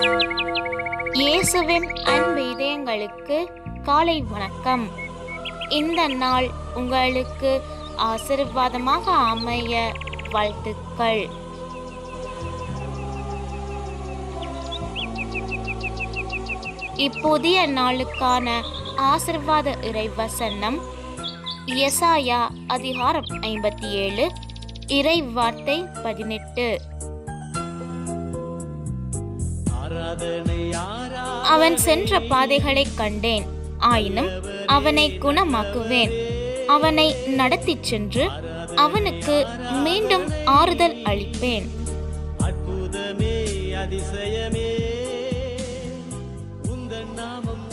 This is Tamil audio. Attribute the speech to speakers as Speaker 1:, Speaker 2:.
Speaker 1: இயேசுவின் அன்பு இதயங்களுக்கு காலை வணக்கம். இந்த நாள் உங்களுக்கு ஆசீர்வாதமாக அமைய வாழ்த்துக்கள். இப்புதிய நாளுக்கான ஆசிர்வாத இறைவசனம் எசாயா அதிகாரம் ஐம்பத்தி ஏழு இறை வார்த்தை பதினெட்டு. அவன் சென்ற பாதைகளை கண்டேன். ஆயினும் அவனை குணமாக்குவேன். அவனை நடத்தி சென்று அவனுக்கு மீண்டும் ஆறுதல் அளிப்பேன்.
Speaker 2: அற்புதமே அதிசயமே நாமம்